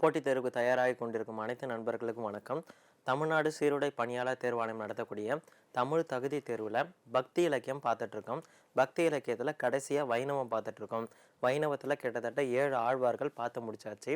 போட்டித் தேர்வுக்கு தயாராகி கொண்டிருக்கும் அனைத்து நண்பர்களுக்கும் வணக்கம். தமிழ்நாடு சீருடை பணியாளர் தேர்வாணையம் நடத்தக்கூடிய தமிழ் தகுதி தேர்வில் பக்தி இலக்கியம் பார்த்துட்ருக்கோம். பக்தி இலக்கியத்தில் கடைசியாக வைணவம் பார்த்துட்ருக்கோம். வைணவத்தில் கிட்டத்தட்ட ஏழு ஆழ்வார்கள் பார்த்து முடிச்சாச்சு.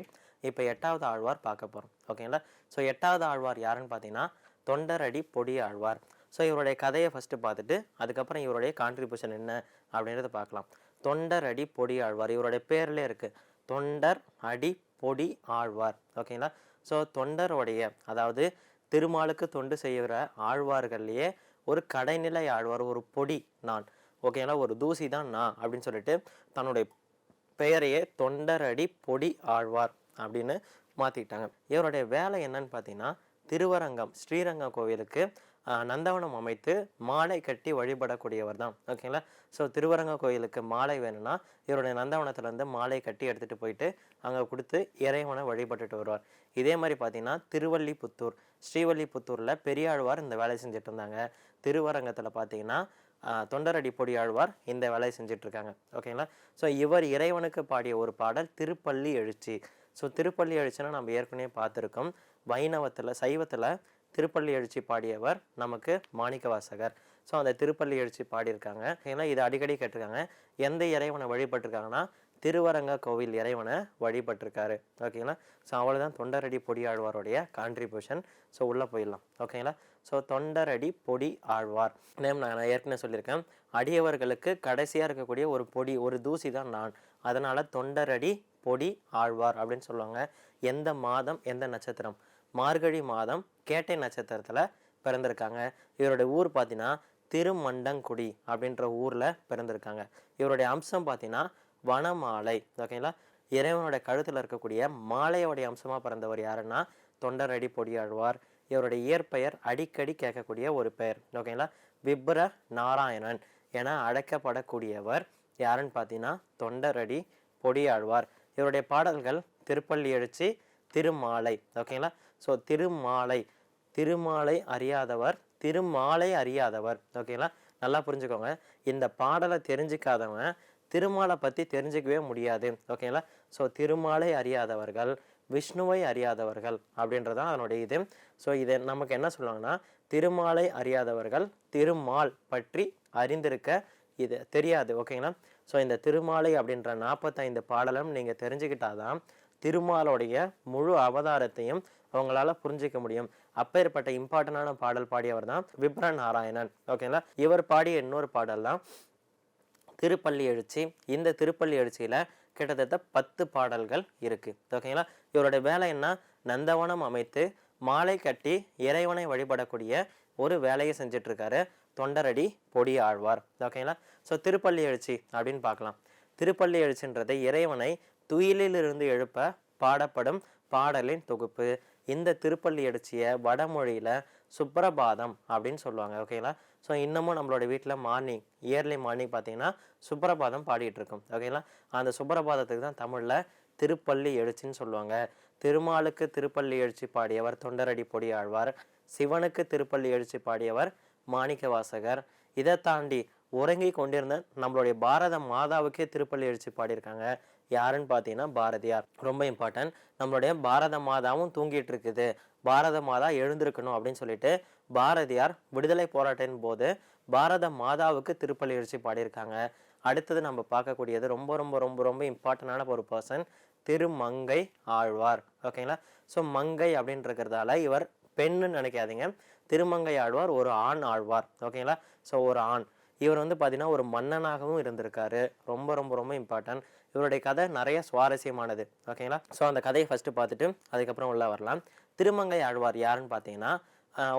இப்போ எட்டாவது ஆழ்வார் பார்க்க போகிறோம் ஓகேங்களா ஸோ எட்டாவது ஆழ்வார் யாருன்னு பார்த்தீங்கன்னா தொண்டரடி பொடி ஆழ்வார். ஸோ இவருடைய கதையை ஃபஸ்ட்டு பார்த்துட்டு அதுக்கப்புறம் இவருடைய கான்ட்ரிபியூஷன் என்ன அப்படின்றத பார்க்கலாம். தொண்டர் அடி பொடி ஆழ்வார். இவருடைய பேர்லேயே இருக்குது தொண்டர் அடி பொடி ஆழ்வார். ஓகேங்களா ஸோ தொண்டருடைய அதாவது திருமாலுக்கு தொண்டு செய்கிற ஆழ்வார்கள்லேயே ஒரு கடைநிலை ஆழ்வார் ஒரு பொடி நான். ஓகேங்களா ஒரு தூசி தான் நான் அப்படின்னு சொல்லிட்டு தன்னுடைய பெயரையே தொண்டரடி பொடி ஆழ்வார் அப்படின்னு மாற்றிக்கிட்டாங்க இவருடைய வேலை என்னன்னு பார்த்தீங்கன்னா திருவரங்கம் ஸ்ரீரங்கம் கோவிலுக்கு நந்தவனம் அமைத்து மாலை கட்டி வழிபடக்கூடியவர் தான் ஓகேங்களா? ஸோ திருவரங்க கோயிலுக்கு மாலை வேணும்னா இவருடைய நந்தவனத்துலேருந்து மாலை கட்டி எடுத்துகிட்டு போயிட்டு அங்கே கொடுத்து இறைவனை வழிபட்டுட்டு வருவார். இதே மாதிரி பார்த்தீங்கன்னா திருவல்லிபுத்தூர் ஸ்ரீவல்லிபுத்தூரில் பெரியாழ்வார் இந்த வேலையை செஞ்சுட்டு இருந்தாங்க திருவரங்கத்தில் பார்த்தீங்கன்னா தொண்டரடி பொடி ஆழ்வார் இந்த வேலையை செஞ்சிட்ருக்காங்க ஓகேங்களா? ஸோ இவர் இறைவனுக்கு பாடிய ஒரு பாடல் திருப்பள்ளி எழுச்சி. ஸோ திருப்பள்ளி எழுச்சின்னா நம்ம ஏற்கனவே பார்த்துருக்கோம். வைணவத்தில் சைவத்தில் திருப்பள்ளி எழுச்சி பாடியவர் நமக்கு மாணிக்கவாசகர். ஸோ அந்த திருப்பள்ளி எழுச்சி பாடியிருக்காங்க. ஏன்னா இது அடிக்கடி கேட்டிருக்காங்க. எந்த இறைவனை வழிபட்டிருக்காங்கன்னா திருவரங்க கோவில் இறைவனை வழிபட்டிருக்காரு. ஓகேங்களா ஸோ அவ்வளோதான் தொண்டரடி பொடி ஆழ்வாருடைய கான்ட்ரிபியூஷன் ஸோ உள்ளே போயிடலாம். ஓகேங்களா ஸோ தொண்டரடி பொடி ஆழ்வார். நேம் நான் ஏற்கனவே சொல்லியிருக்கேன். அடியவர்களுக்கு கடைசியாக இருக்கக்கூடிய ஒரு பொடி ஒரு தூசி தான் நான். அதனால் தொண்டரடி பொடி ஆழ்வார் அப்படின்னு சொல்லுவாங்க. எந்த மாதம் எந்த நட்சத்திரம்? மார்கழி மாதம் கேட்டை நட்சத்திரத்தில் பிறந்திருக்காங்க. இவருடைய ஊர் பார்த்தீங்கன்னா திருமண்டங்குடி அப்படின்ற ஊரில் பிறந்திருக்காங்க. இவருடைய அம்சம் பார்த்தீங்கன்னா வனமாலை ஓகேங்களா இறைவனுடைய கழுத்தில் இருக்கக்கூடிய மாலையோடைய அம்சமாக பிறந்தவர் யாருன்னா தொண்டரடி பொடியாழ்வார். இவருடைய இயற்பெயர் அடிக்கடி கேட்கக்கூடிய ஒரு பெயர் ஓகேங்களா விப்ர நாராயணன் என அழைக்கப்படக்கூடியவர் யாருன்னு பார்த்தீங்கன்னா தொண்டரடி பொடியாழ்வார். இவருடைய பாடல்கள் திருப்பள்ளி எழுச்சி திருமாலை ஓகேங்களா ஸோ திருமாலை திருமாலை அறியாதவர் திருமாலை அறியாதவர். ஓகேங்களா நல்லா புரிஞ்சுக்கோங்க. இந்த பாடலை தெரிஞ்சுக்காதவன் திருமாலை பற்றி தெரிஞ்சுக்கவே முடியாது. ஓகேங்களா ஸோ திருமாலை அறியாதவர்கள் விஷ்ணுவை அறியாதவர்கள் அப்படின்றதான் அதனுடைய இது. ஸோ இதை நமக்கு என்ன சொல்லுவாங்கன்னா திருமாலை அறியாதவர்கள் திருமால் பற்றி அறிந்திருக்க இது தெரியாது. ஓகேங்களா ஸோ இந்த திருமாலை அப்படின்ற நாற்பத்தைந்து பாடலும் நீங்கள் தெரிஞ்சுக்கிட்டாதான் திருமாலோடைய முழு அவதாரத்தையும் அவங்களால புரிஞ்சிக்க முடியும். அப்பேற்பட்ட இம்பார்ட்டண்டான பாடல் பாடியவர் தான் விப்ர நாராயணன். ஓகேங்களா இவர் பாடிய இன்னொரு பாடல் தான் திருப்பள்ளி எழுச்சி. இந்த திருப்பள்ளி எழுச்சியில் கிட்டத்தட்ட பத்து பாடல்கள் இருக்குது ஓகேங்களா இவருடைய வேலை என்ன? நந்தவனம் அமைத்து மாலை கட்டி இறைவனை வழிபடக்கூடிய ஒரு வேலையை செஞ்சிட்ருக்காரு. தொண்டரடி பொடி ஆழ்வார். ஓகேங்களா ஸோ திருப்பள்ளி எழுச்சி அப்படின்னு பார்க்கலாம். திருப்பள்ளி எழுச்சின்றது இறைவனை துயிலிலிருந்து எழுப்ப பாடப்படும் பாடலின் தொகுப்பு. இந்த திருப்பள்ளி எழுச்சியை வடமொழியில் சுப்ரபாதம் அப்படின்னு சொல்லுவாங்க ஓகேங்களா ஸோ இன்னமும் நம்மளோட வீட்டில் மார்னிங் இயர்லி மார்னிங் பார்த்தீங்கன்னா சுப்ரபாதம் பாடிட்டு இருக்கும் ஓகேங்களா அந்த சுப்ரபாதத்துக்கு தான் தமிழில் திருப்பள்ளி எழுச்சின்னு சொல்லுவாங்க. திருமாலுக்கு திருப்பள்ளி எழுச்சி பாடியவர் தொண்டரடி பொடி ஆழ்வார். சிவனுக்கு திருப்பள்ளி எழுச்சி பாடியவர் மாணிக்க வாசகர். இதை தாண்டி உறங்கி கொண்டிருந்த நம்மளுடைய பாரத மாதாவுக்கே திருப்பள்ளி எழுச்சி பாடியிருக்காங்க. யாருன்னு பார்த்தீங்கன்னா பாரதியார். ரொம்ப இம்பார்ட்டன்ட் நம்மளுடைய பாரத மாதாவும் தூங்கிட்டு இருக்குது. பாரத மாதா எழுந்திருக்கணும் அப்படின்னு சொல்லிட்டு பாரதியார் விடுதலை போராட்டின் போது பாரத மாதாவுக்கு திருப்பள்ளி எழுச்சி பாடியிருக்காங்க. அடுத்தது நம்ம பார்க்கக்கூடியது ரொம்ப ரொம்ப ரொம்ப ரொம்ப இம்பார்ட்டண்டான ஒரு பர்சன் திருமங்கை ஆழ்வார். ஓகேங்களா ஸோ மங்கை அப்படின்றதுனால இவர் பெண்ணுன்னு நினைக்காதீங்க. திருமங்கை ஆழ்வார் ஒரு ஆண் ஆழ்வார். ஓகேங்களா ஸோ ஒரு ஆண். இவர் வந்து பார்த்தீங்கன்னா ஒரு மன்னனாகவும் இருந்திருக்காரு. ரொம்ப ரொம்ப ரொம்ப இம்பார்ட்டன்ட் இவருடைய கதை நிறைய சுவாரஸ்யமானது. ஓகேங்களா ஸோ அந்த கதையை ஃபஸ்ட்டு பார்த்துட்டு அதுக்கப்புறம் உள்ளே வரலாம். திருமங்கை ஆழ்வார் யாருன்னு பார்த்தீங்கன்னா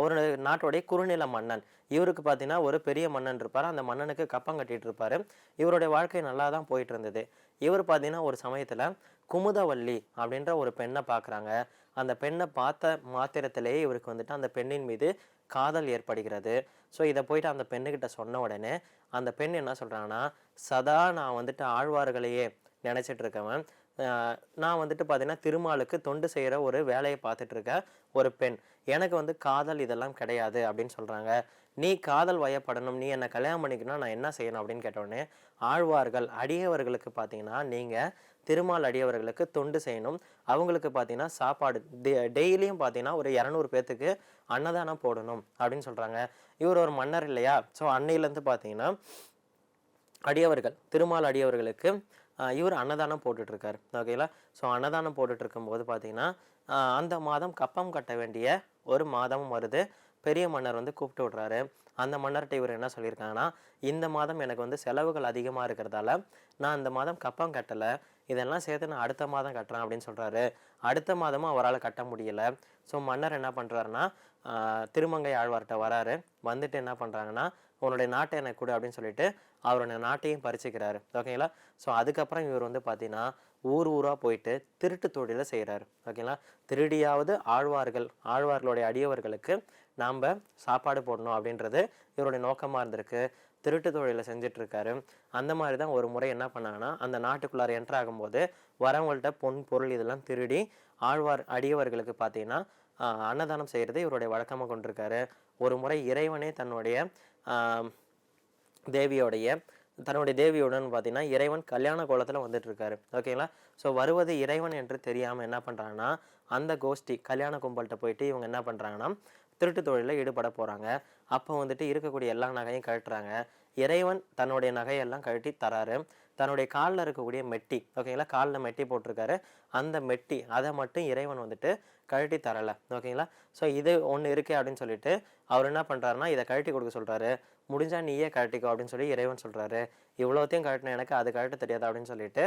ஒரு நாட்டுடைய குறுநில மன்னன். இவருக்கு பார்த்தீங்கன்னா ஒரு பெரிய மன்னன் இருப்பார். அந்த மன்னனுக்கு கப்பம் கட்டிகிட்டு இருப்பார். இவருடைய வாழ்க்கை நல்லா தான் போயிட்டு இருந்தது இவர் பார்த்தீங்கன்னா ஒரு சமயத்தில் குமுதவல்லி அப்படின்ற ஒரு பெண்ணை பார்க்குறாங்க. அந்த பெண்ணை பார்த்த மாத்திரத்திலேயே இவருக்கு வந்துட்டு அந்த பெண்ணின் மீது காதல் ஏற்படுகிறது. ஸோ இதை போயிட்டு அந்த பெண்ணுக்கிட்ட சொன்ன உடனே அந்த பெண் என்ன சொல்கிறாங்கன்னா சதா நான் வந்துட்டு ஆழ்வார்களையே நினச்சிட்டு இருக்கவன் நான் வந்துட்டு பார்த்தீங்கன்னா திருமாலுக்கு தொண்டு செய்கிற ஒரு வேலையை பார்த்துட்ருக்க ஒரு பெண். எனக்கு வந்து காதல் இதெல்லாம் கிடையாது அப்படின்னு சொல்கிறாங்க நீ காதல் வயப்படணும் நீ என்னை கல்யாணம் பண்ணிக்கணும் நான் என்ன செய்யணும் அப்படின்னு கேட்டோடனே ஆழ்வார்கள் அடியவர்களுக்கு பார்த்தீங்கன்னா நீங்கள் திருமால் அடியவர்களுக்கு தொண்டு செய்யணும். அவங்களுக்கு பார்த்தீங்கன்னா சாப்பாடு டெய்லியும் பார்த்தீங்கன்னா ஒரு இரநூறு பேர்த்துக்கு அன்னதானம் போடணும் அப்படின்னு சொல்கிறாங்க இவர் ஒரு மன்னர் இல்லையா? ஸோ அன்னையிலேருந்து பார்த்தீங்கன்னா அடியவர்கள் திருமால் அடியவர்களுக்கு இவர் அன்னதானம் போட்டுட்ருக்கார். ஓகேங்களா ஸோ அன்னதானம் போட்டுட்டு இருக்கும்போது பார்த்திங்கன்னா அந்த மாதம் கப்பம் கட்ட வேண்டிய ஒரு மாதமும் வருது. பெரிய மன்னர் வந்து கூப்பிட்டு விட்றாரு. அந்த மன்னர்கிட்ட இவர் என்ன சொல்லியிருக்காங்கன்னா இந்த மாதம் எனக்கு வந்து செலவுகள் அதிகமாக இருக்கிறதால நான் இந்த மாதம் கப்பம் கட்டலை. இதெல்லாம் சேர்த்து நான் அடுத்த மாதம் கட்டுறேன் அப்படின்னு சொல்கிறாரு அடுத்த மாதமும் அவரால் கட்ட முடியலை. ஸோ மன்னர் என்ன பண்ணுறாருன்னா திருமங்கை ஆழ்வார்கிட்ட வராரு. வந்துட்டு என்ன பண்ணுறாங்கன்னா உன்னுடைய நாட்டை எனக்கு கொடு அப்படின்னு சொல்லிட்டு அவருடைய நாட்டையும் பறிச்சுக்கிறாரு. ஓகேங்களா ஸோ அதுக்கப்புறம் இவர் வந்து பார்த்தீங்கன்னா ஊர் ஊராக போயிட்டு திருட்டு தொழிலை செய்கிறாரு ஓகேங்களா திருடியாவது ஆழ்வார்கள் ஆழ்வார்களுடைய அடியவர்களுக்கு நாம் சாப்பாடு போடணும் அப்படின்றது இவருடைய நோக்கமாக இருந்திருக்கு. திருட்டு தொழிலை செஞ்சிட்ருக்காரு. அந்த மாதிரி தான் ஒரு முறை என்ன பண்ணாங்கன்னா அந்த நாட்டுக்குள்ளார என்ட்ரு ஆகும்போது வரவங்கள்ட்ட பொன் பொருள் இதெல்லாம் திருடி ஆழ்வார் அடியவர்களுக்கு பார்த்தீங்கன்னா அன்னதானம் செய்கிறது இவருடைய வழக்கமாக கொண்டிருக்காரு. ஒரு முறை இறைவனே தன்னுடைய தேவியோடைய தன்னுடைய தேவியுடன் பார்த்தீங்கன்னா இறைவன் கல்யாண கோலத்தில் வந்துட்டு இருக்காரு ஓகேங்களா? ஸோ வருவது இறைவன் என்று தெரியாமல் என்ன பண்ணுறாங்கன்னா அந்த கோஷ்டி கல்யாண கும்பல்கிட்ட போயிட்டு இவங்க என்ன பண்ணுறாங்கன்னா திருட்டு தொழிலில் ஈடுபட போகிறாங்க அப்போ வந்துட்டு இருக்கக்கூடிய எல்லா நகையும் கழட்டுறாங்க. இறைவன் தன்னுடைய நகையெல்லாம் கழட்டி தராரு. தன்னுடைய காலில் இருக்கக்கூடிய மெட்டி ஓகேங்களா காலில் மெட்டி போட்டிருக்காரு. அந்த மெட்டி அதை மட்டும் இறைவன் வந்துட்டு கழட்டி தரலை ஓகேங்களா ஸோ இது ஒன்று இருக்கே அப்படின்னு சொல்லிட்டு அவர் என்ன பண்ணுறாருன்னா இதை கழட்டி கொடுக்க சொல்கிறாரு முடிஞ்சால் நீயே கழட்டிக்கோ அப்படின்னு சொல்லி இறைவன் சொல்கிறாரு இவ்வளோத்தையும் கழட்டின எனக்கு அது கழட்ட தெரியாது அப்படின்னு சொல்லிட்டு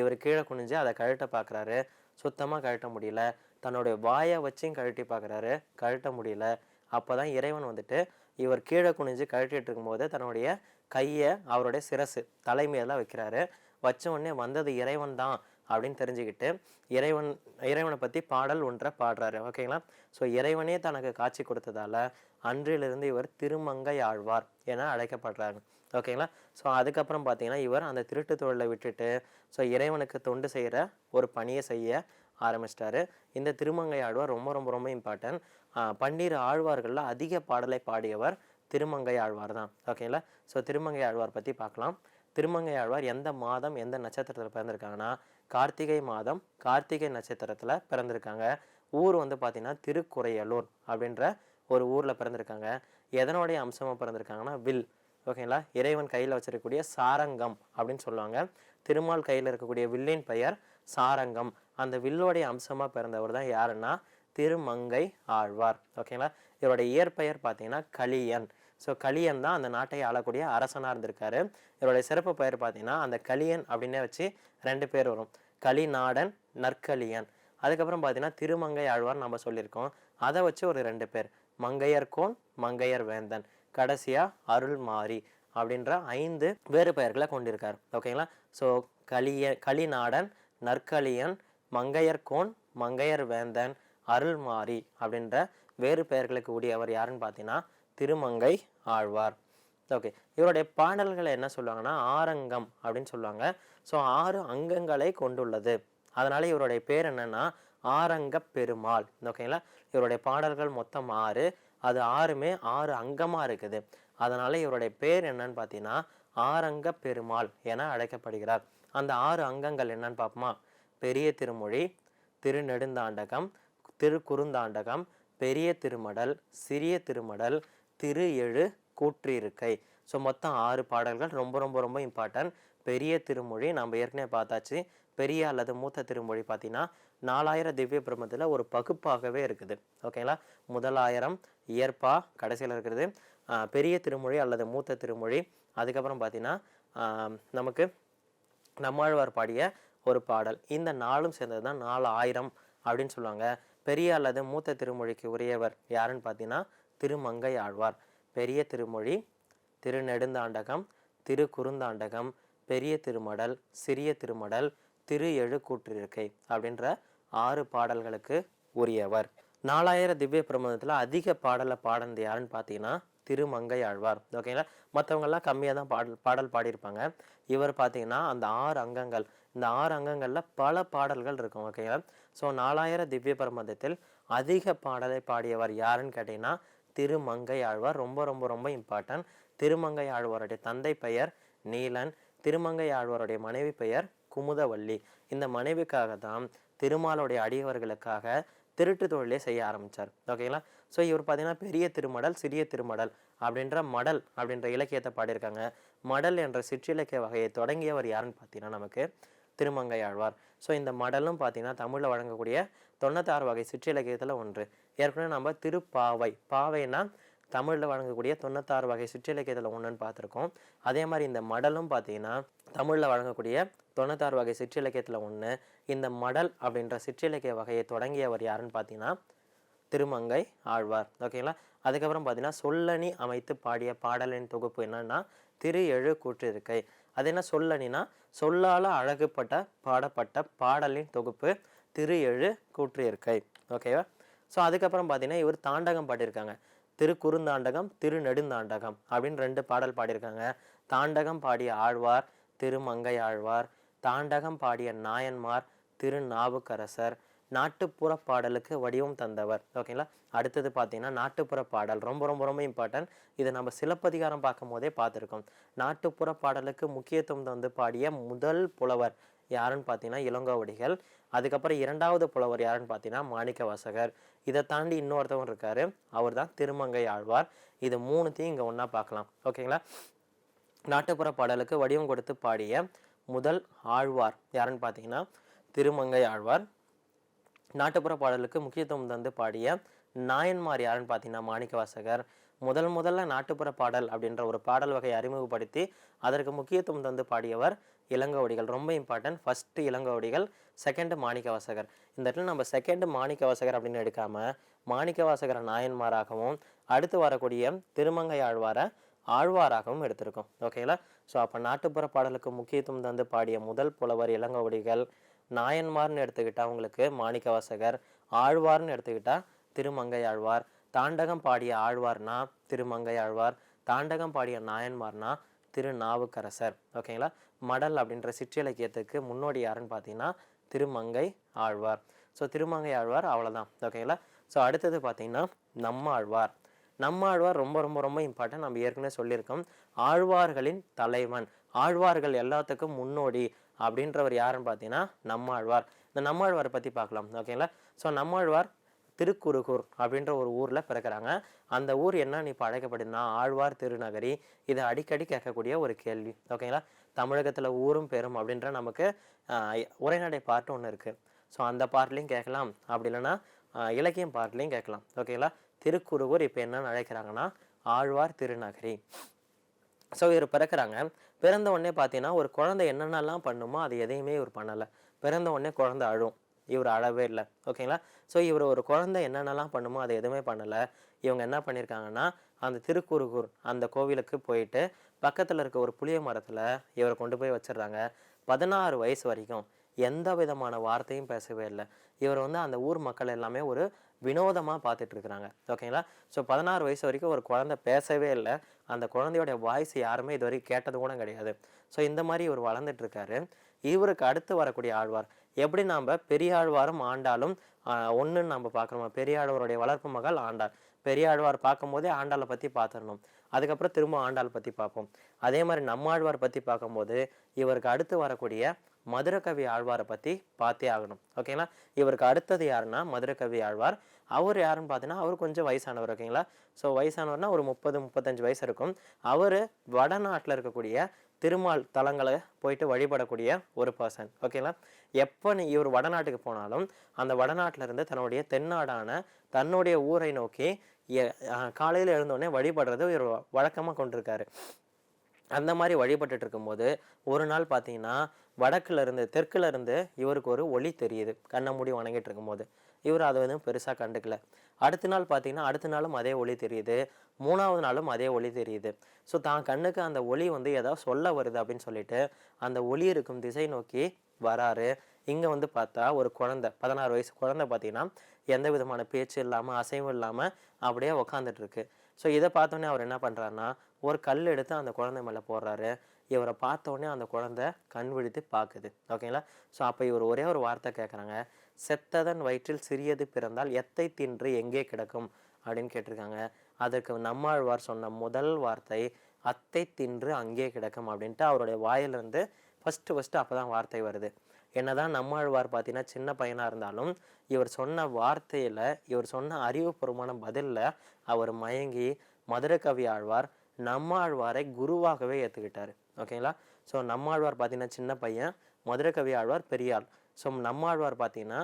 இவர் கீழே குனிஞ்சு அதை கழட்ட பார்க்குறாரு சுத்தமாக கழட்ட முடியல. தன்னுடைய வாயை வச்சும் கழட்டி பார்க்குறாரு கழட்ட முடியல. அப்போ தான் இறைவன் வந்துட்டு இவர் கீழே குனிஞ்சு கழட்டிட்டு இருக்கும்போது தன்னுடைய கையை அவருடைய சிரசு தலைமையெல்லாம் வைக்கிறாரு. வச்ச உடனே வந்தது இறைவன் தான் அப்படின்னு தெரிஞ்சுக்கிட்டு இறைவன் இறைவனை பற்றி பாடல் ஒன்றை பாடுறாரு. ஓகேங்களா ஸோ இறைவனே தனக்கு காட்சி கொடுத்ததால அன்றிலிருந்து இவர் திருமங்கை ஆழ்வார் என அழைக்கப்படுறாரு. ஓகேங்களா ஸோ அதுக்கப்புறம் பார்த்தீங்கன்னா இவர் அந்த திருட்டு தொழிலை விட்டுட்டு ஸோ இறைவனுக்கு தொண்டு செய்கிற ஒரு பணியை செய்ய ஆரம்பிச்சிட்டாரு. இந்த திருமங்கை ஆழ்வார் ரொம்ப ரொம்ப ரொம்ப இம்பார்ட்டன்ட் பன்னீர் ஆழ்வார்களில் அதிக பாடலை பாடியவர் திருமங்கை ஆழ்வார் தான். ஓகேங்களா ஸோ திருமங்கை ஆழ்வார் பற்றி பார்க்கலாம். திருமங்கை ஆழ்வார் எந்த மாதம் எந்த நட்சத்திரத்தில் பிறந்திருக்காங்கன்னா கார்த்திகை மாதம் கார்த்திகை நட்சத்திரத்தில் பிறந்திருக்காங்க. ஊர் வந்து பார்த்திங்கன்னா திருக்குறையலூர் அப்படின்ற ஒரு ஊரில் பிறந்திருக்காங்க. எதனுடைய அம்சமாக பிறந்திருக்காங்கன்னா வில். ஓகேங்களா இறைவன் கையில் வச்சிருக்கக்கூடிய சாரங்கம் அப்படின்னு சொல்லுவாங்க. திருமால் கையில் இருக்கக்கூடிய வில்லின் பெயர் சாரங்கம். அந்த வில்லோடைய அம்சமாக பிறந்தவர் தான் யாருன்னா திருமங்கை ஆழ்வார். ஓகேங்களா இவருடைய இயற்பெயர் பார்த்தீங்கன்னா கலியன். ஸோ கலியன் தான் அந்த நாட்டை ஆளக்கூடிய அரசனாக இருந்திருக்காரு. இவருடைய சிறப்பு பெயர் பார்த்தீங்கன்னா அந்த கலியன் அப்படின்னே வச்சு ரெண்டு பேர் வரும். கலிநாடன் நற்கலியன் அதுக்கப்புறம் பார்த்தீங்கன்னா திருமங்கை ஆழ்வார் நம்ம சொல்லியிருக்கோம். அதை வச்சு ஒரு ரெண்டு பேர். மங்கையர்கோன் மங்கையர் வேந்தன். கடைசியாக அருள்மாரி அப்படின்ற ஐந்து வேறு பெயர்களை கொண்டிருக்கார். ஓகேங்களா ஸோ கலிய கலிநாடன் நற்கலியன் மங்கையர்கோன் மங்கையர் வேந்தன் அருள்மாரி அப்படின்ற வேறு பெயர்களுக்கு உடையவர் யாருன்னு பார்த்தீங்கன்னா திருமங்கை ஆழ்வார். ஓகே இவருடைய பாடல்களை என்ன சொல்லுவாங்கன்னா ஆரங்கம் அப்படின்னு சொல்லுவாங்க. ஸோ ஆறு அங்கங்களை கொண்டுள்ளது. அதனால் இவருடைய பேர் என்னென்னா ஆரங்க பெருமாள். ஓகேங்களா இவருடைய பாடல்கள் மொத்தம் ஆறு. அது ஆறுமே ஆறு அங்கமாக இருக்குது. அதனால் இவருடைய பேர் என்னன்னு பார்த்தீங்கன்னா ஆரங்க பெருமாள் என அழைக்கப்படுகிறார். அந்த ஆறு அங்கங்கள் என்னன்னு பார்ப்போமா? பெரிய திருமொழி திருநெடுந்தாண்டகம் திருக்குறுந்தாண்டகம் பெரிய திருமடல் சிறிய திருமடல் திரு எழு கூற்றிருக்கை. ஸோ மொத்தம் ஆறு பாடல்கள். ரொம்ப ரொம்ப ரொம்ப இம்பார்ட்டன்ட் பெரிய திருமொழி நம்ம ஏற்கனவே பார்த்தாச்சு. பெரிய அல்லது மூத்த திருமொழி பார்த்தீங்கன்னா நாலாயிரம் திவ்ய பிரம்மத்தில் ஒரு பகுப்பாகவே இருக்குது. ஓகேங்களா முதலாயிரம் இயற்பா கடைசியில் இருக்கிறது. பெரிய திருமொழி அல்லது மூத்த திருமொழி. அதுக்கப்புறம் பார்த்தீங்கன்னா நமக்கு நம்மாழ்வார் பாடிய ஒரு பாடல். இந்த நாளும் சேர்ந்தது தான் நாலு ஆயிரம் அப்படின்னு சொல்லுவாங்க. பெரிய அல்லது மூத்த திருமொழிக்கு உரியவர் யாருன்னு பார்த்தீங்கன்னா திருமங்கை ஆழ்வார் பெரிய திருமொழி திருநெடுந்தாண்டகம் திரு குறுந்தாண்டகம் பெரிய திருமடல் சிறிய திருமடல் திரு எழு கூற்றிருக்கை அப்படின்ற ஆறு பாடல்களுக்கு உரியவர். நாலாயிரம் திவ்ய பிரபந்தத்தில் அதிக பாடலை பாடினது யாருன்னு பார்த்தீங்கன்னா திருமங்கை ஆழ்வார் ஓகேங்களா மற்றவங்கெல்லாம் கம்மியாக தான் பாடல் பாடல் பாடியிருப்பாங்க. இவர் பார்த்தீங்கன்னா அந்த ஆறு அங்கங்கள் இந்த ஆறு அங்கங்களில் பல பாடல்கள் இருக்கும் ஓகேங்களா ஸோ நாலாயிரம் திவ்ய பிரபந்தத்தில் அதிக பாடலை பாடியவர் யாருன்னு கேட்டிங்கன்னா திருமங்கை ஆழ்வார் ரொம்ப ரொம்ப ரொம்ப இம்பார்ட்டன்ட் திருமங்கை ஆழ்வாருடைய தந்தை பெயர் நீலன். திருமங்கை ஆழ்வாருடைய மனைவி பெயர் குமுதவள்ளி இந்த மனைவிக்காக தான் திருமாலுடைய அடியவர்களுக்காக திருட்டு தொழிலே செய்ய ஆரம்பிச்சார். ஓகேங்களா ஸோ இவர் பார்த்தீங்கன்னா பெரிய திருமடல் சிறிய திருமடல் அப்படின்ற மடல் அப்படின்ற இலக்கியத்தை பாடியிருக்காங்க. மடல் என்ற சிற்றிலக்கிய வகையை தொடங்கியவர் யாருன்னு பார்த்தீங்கன்னா நமக்கு திருமங்கை ஆழ்வார் ஸோ இந்த மடலும் பார்த்தீங்கன்னா தமிழில் வழங்கக்கூடிய தொண்ணூத்தாறு வகை சிற்றிலக்கியத்தில் ஒன்று. ஏற்கனவே நம்ம திருப்பாவை பாவைனா தமிழில் வழங்கக்கூடிய தொண்ணூத்தாறு வகை சிற்றிலக்கியத்தில் ஒன்றுன்னு பார்த்துருக்கோம். அதே மாதிரி இந்த மடலும் பார்த்தீங்கன்னா தமிழில் வழங்கக்கூடிய தொண்ணூத்தாறு வகை சிற்றிலக்கியத்தில் ஒன்று இந்த மடல் அப்படின்ற சிற்றிலக்கிய வகையை தொடங்கியவர் யாருன்னு பார்த்தீங்கன்னா திருமங்கை ஆழ்வார். ஓகேங்களா? அதுக்கப்புறம் பார்த்தீங்கன்னா சொல்லணி அமைத்து பாடிய பாடலின் தொகுப்பு என்னன்னா திரு எழு கூற்றிருக்கை. அது என்ன சொல்லணினா சொல்லால் அழகுப்பட்ட பாடப்பட்ட பாடலின் தொகுப்பு. திரு எழு கூற்றிருக்கை ஓகேவா ஸோ அதுக்கப்புறம் பார்த்தீங்கன்னா இவர் தாண்டகம் பாடியிருக்காங்க. திரு குறுந்தாண்டகம் திரு நெடுந்தாண்டகம் அப்படின்னு ரெண்டு பாடல் பாடியிருக்காங்க. தாண்டகம் பாடிய ஆழ்வார் திருமங்கை ஆழ்வார். தாண்டகம் பாடிய நாயன்மார் திரு நாவுக்கரசர் நாட்டுப்புற பாடலுக்கு வடிவம் தந்தவர். ஓகேங்களா அடுத்தது பார்த்தீங்கன்னா நாட்டுப்புற பாடல். ரொம்ப ரொம்ப ரொம்ப இம்பார்ட்டன்ட் இதை நம்ம சிலப்பதிகாரம் பார்க்கும் போதே பார்த்துருக்கோம். நாட்டுப்புற பாடலுக்கு முக்கியத்துவம் தந்து பாடிய முதல் புலவர் யாருன்னு பார்த்தீங்கன்னா இளங்கோவடிகள். அதுக்கப்புறம் இரண்டாவது புலவர் யாருன்னு பார்த்தீங்கன்னா மாணிக்க வாசகர் இதை தாண்டி இன்னொருத்தவங்க இருக்காரு. அவர் தான் திருமங்கை ஆழ்வார். இது மூணுத்தையும் இங்கே ஒன்றா பார்க்கலாம். ஓகேங்களா? நாட்டுப்புற பாடலுக்கு வடிவம் கொடுத்து பாடிய முதல் ஆழ்வார் யாருன்னு பார்த்தீங்கன்னா திருமங்கை ஆழ்வார். நாட்டுப்புற பாடலுக்கு முக்கியத்துவம் தந்து பாடிய நாயன்மார் யாருன்னு பார்த்தீங்கன்னா மாணிக்க வாசகர் முதல் முதல்ல நாட்டுப்புற பாடல் அப்படின்ற ஒரு பாடல் வகையை அறிமுகப்படுத்தி அதற்கு முக்கியத்துவம் தந்து பாடியவர் இளங்கோவடிகள் ரொம்ப important first Ilangovadigal second Manikkavasagar. இந்த இடத்துல நம்ம செகண்ட் மாணிக்கவாசகர் அப்படின்னு எடுக்காமல் மாணிக்க வாசகர நாயன்மாராகவும் அடுத்து வரக்கூடிய திருமங்கை ஆழ்வாரை ஆழ்வாராகவும் எடுத்திருக்கோம். ஓகேங்களா ஸோ அப்போ நாட்டுப்புற பாடலுக்கு முக்கியத்துவம் தந்து பாடிய முதல் புலவர் இளங்கோவடிகள் நாயன்மார்னு எடுத்துக்கிட்டால் உங்களுக்கு மாணிக்கவாசகர் ஆழ்வார்னு எடுத்துக்கிட்டால் திருமங்கை ஆழ்வார். தாண்டகம் பாடிய ஆழ்வார்னா திருமங்கை ஆழ்வார் தாண்டகம் பாடிய நாயன்மார்னா திருநாவுக்கரசர் ஓகேங்களா? மடல் அப்படின்ற சிற்றிலக்கியத்துக்கு முன்னோடி யாருன்னு பார்த்தீங்கன்னா திருமங்கை ஆழ்வார். ஸோ திருமங்கை ஆழ்வார் அவ்வளோதான் ஓகேங்களா? ஸோ அடுத்தது பார்த்தீங்கன்னா நம்ம ஆழ்வார் நம்ம ஆழ்வார் ரொம்ப ரொம்ப ரொம்ப இம்பார்ட்டன்ட் நம்ம ஏற்கனவே சொல்லியிருக்கோம். ஆழ்வார்களின் தலைவன். ஆழ்வார்கள் எல்லாத்துக்கும் முன்னோடி அப்படின்றவர் யாருன்னு பார்த்தீங்கன்னா நம்மாழ்வார். இந்த நம்மாழ்வாரை பற்றி பார்க்கலாம். ஓகேங்களா? ஸோ நம்மாழ்வார் திருக்குறுகூர் அப்படின்ற ஒரு ஊரில் பிறக்கிறாங்க. அந்த ஊர் என்ன இப்போ அழைக்கப்படுதுன்னா ஆழ்வார் திருநகரி. இதை அடிக்கடி கேட்கக்கூடிய ஒரு கேள்வி. ஓகேங்களா தமிழகத்தில் ஊரும் பெரும் அப்படின்ற நமக்கு உரைநடை பாட்டு ஒன்று இருக்குது ஸோ அந்த பாட்டிலையும் கேட்கலாம். அப்படி இல்லைன்னா இலக்கியம் பாட்டிலையும் கேட்கலாம். ஓகேங்களா திருக்குறுகூர் இப்போ என்னன்னு அழைக்கிறாங்கன்னா ஆழ்வார் திருநகரி. ஸோ இவர் பிறக்கிறாங்க. பிறந்த உடனே பார்த்தீங்கன்னா ஒரு குழந்தை என்னென்னலாம் பண்ணுமோ அது எதையுமே இவர் பண்ணலை. பிறந்த உடனே குழந்தை அழும். இவர் அழவே இல்லை. ஓகேங்களா? ஸோ இவர் ஒரு குழந்தை என்னென்னலாம் பண்ணுமோ அதை எதுவுமே பண்ணலை. இவங்க என்ன பண்ணியிருக்காங்கன்னா அந்த திருக்குறுகூர் அந்த கோவிலுக்கு போயிட்டு பக்கத்தில் இருக்க ஒரு புளிய மரத்தில் இவரை கொண்டு போய் வச்சிடுறாங்க. பதினாறு வயசு வரைக்கும் எந்த விதமான வார்த்தையும் பேசவே இல்லை. இவர் வந்து அந்த ஊர் மக்கள் எல்லாமே ஒரு வினோதமாக பார்த்துட்டு இருக்கிறாங்க. ஓகேங்களா? ஸோ பதினாறு வயசு வரைக்கும் ஒரு குழந்தை பேசவே இல்லை. அந்த குழந்தையோட வாய்ஸ் யாருமே இது வரைக்கும் கேட்டது கூட கிடையாது. ஸோ இந்த மாதிரி இவர் வளர்ந்துட்டு இருக்காரு. இவருக்கு அடுத்து வரக்கூடிய ஆழ்வார் எப்படி நாம் பெரியாழ்வாரும் ஆண்டாலும் ஒன்றுன்னு நம்ம பார்க்குறோமா பெரியாழ்வாரோடைய வளர்ப்பு மகள் ஆண்டாள். பெரியாழ்வார் பார்க்கும்போதே ஆண்டாளை பற்றி பார்த்துடணும். அதுக்கப்புறம் திரும்ப ஆண்டாள் பற்றி பார்ப்போம். அதே மாதிரி நம்மாழ்வார் பற்றி பார்க்கும்போது இவருக்கு அடுத்து வரக்கூடிய மதுரகவி ஆழ்வாரை பற்றி பார்த்தே ஆகணும். ஓகேங்களா இவருக்கு அடுத்தது யாருன்னா மதுரகவி ஆழ்வார். அவர் யாருன்னு பார்த்தீங்கன்னா அவர் கொஞ்சம் வயசானவர் ஓகேங்களா ஸோ வயசானவர்னா ஒரு முப்பது முப்பத்தஞ்சு வயசு இருக்கும். அவர் வடநாட்டில் இருக்கக்கூடிய திருமால் தலங்களை போயிட்டு வழிபடக்கூடிய ஒரு பர்சன் ஓகேங்களா எப்போ நீ இவர் வடநாட்டுக்கு போனாலும் அந்த வடநாட்டிலேருந்து தன்னுடைய தென்னாடான தன்னுடைய ஊரை நோக்கி காலையில் எழுந்தோடனே வழிபடுறது இவர் வழக்கமாக கொண்டிருக்காரு. அந்த மாதிரி வழிபட்டுட்டு இருக்கும்போது ஒரு நாள் பார்த்தீங்கன்னா வடக்குலேருந்து தெற்குலேருந்து இவருக்கு ஒரு ஒளி தெரியுது. கண்ணை மூடி வணங்கிட்டு இருக்கும்போது. இவர் அதை எதுவும் பெருசாக கண்டுக்கல. அடுத்த நாள் பார்த்தீங்கன்னா அடுத்த நாளும் அதே ஒளி தெரியுது. மூணாவது நாளும் அதே ஒளி தெரியுது. ஸோ தான் கண்ணுக்கு அந்த ஒளி வந்து ஏதாவது சொல்ல வருது அப்படின்னு சொல்லிட்டு அந்த ஒளி இருக்கும் திசை நோக்கி வராரு. இங்கே வந்து பார்த்தா ஒரு குழந்தை பதினாறு வயசு குழந்தை பார்த்தீங்கன்னா எந்த விதமான பேச்சு இல்லாமல் அசைவும் இல்லாமல் அப்படியே உக்காந்துட்டு இருக்கு ஸோ இதை பார்த்தோன்னே அவர் என்ன பண்ணுறாருன்னா ஒரு கல் எடுத்து அந்த குழந்தை மேலே போடுறாரு. இவரை பார்த்தோன்னே அந்த குழந்தை கண் விழித்து பார்க்குது. ஓகேங்களா ஸோ அப்போ இவர் ஒரே ஒரு வார்த்தை கேட்குறாங்க செத்ததன் வயிற்றில் சிறியது பிறந்தால் எத்தை தின்று எங்கே கிடக்கும்? அப்படின்னு கேட்டிருக்காங்க. அதற்கு நம்மாழ்வார் சொன்ன முதல் வார்த்தை அத்தை தின்று அங்கே கிடக்கும் அப்படின்ட்டு அவருடைய வாயிலிருந்து ஃபஸ்ட்டு ஃபஸ்ட்டு அப்போ தான் வார்த்தை வருது. என்னதான் நம்மாழ்வார் பார்த்தீங்கன்னா சின்ன பையனாக இருந்தாலும் இவர் சொன்ன வார்த்தையில் இவர் சொன்ன அறிவுபூர்வமான பதிலில் அவர் மயங்கி மதுரகவி ஆழ்வார் நம்மாழ்வாரை குருவாகவே ஏற்றுக்கிட்டார் ஓகேங்களா? ஸோ நம்மாழ்வார் பார்த்தீங்கன்னா சின்ன பையன் மதுரகவி ஆழ்வார் பெரியாள். ஸோ நம்மாழ்வார் பார்த்தீங்கன்னா